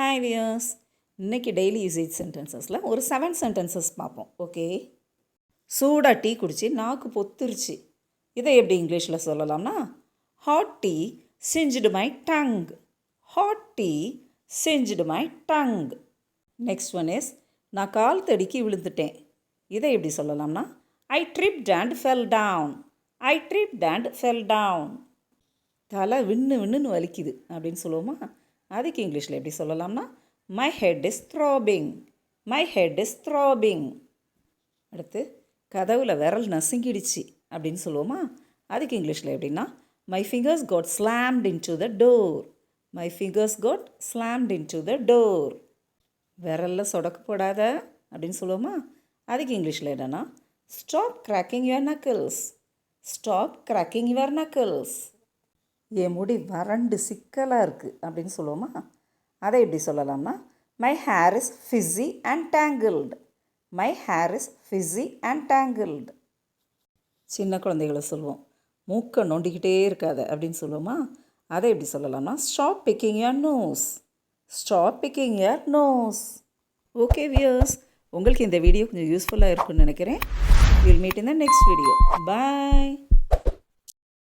Hi viewers இன்றைக்கி daily usage சென்டென்சஸில் ஒரு செவன் சென்டென்சஸ் பார்ப்போம். ஓகே சூடாக டீ குடிச்சு நாக்கு பொத்துருச்சு. இதை எப்படி இங்கிலீஷில் சொல்லலாம்னா hot tea singed my tongue hot tea singed my tongue next one is நான் கால் தடிக்கி விழுந்துட்டேன். இதை எப்படி சொல்லலாம்னா I tripped and fell down I tripped and fell down தலை விண்ணு விண்ணுன்னு வலிக்குது. அப்படின்னு சொல்லுவோமா? அதுக்கு இங்கிலீஷில் எப்படி சொல்லலாம்னா my head is throbbing my head is throbbing அடுத்து கதவுல விரல் நசுங்கிடுச்சு அப்படின்னு சொல்லுவோமா? அதுக்கு இங்கிலீஷில் எப்படின்னா my fingers got slammed into the door my fingers got slammed into the door விரலில் சொடக்கு போடாத அப்படின்னு சொல்லுவோமா? அதுக்கு இங்கிலீஷில் என்னென்னா stop cracking your knuckles stop cracking your knuckles என் முடி வறண்டு சிக்கலாக இருக்குது அப்படின்னு சொல்லுவோமா? அதை எப்படி சொல்லலாம்னா my hair is frizzy and tangled my hair is frizzy and tangled சின்ன குழந்தைகளை சொல்லுவோம். மூக்கை நோண்டிக்கிட்டே இருக்காத அப்படின்னு சொல்லுவோமா? அதை எப்படி சொல்லலாம்னா stop picking your nose stop picking your nose okay viewers உங்களுக்கு இந்த வீடியோ கொஞ்சம் யூஸ்ஃபுல்லாக இருக்கும்னு நினைக்கிறேன். Will meet in the next video bye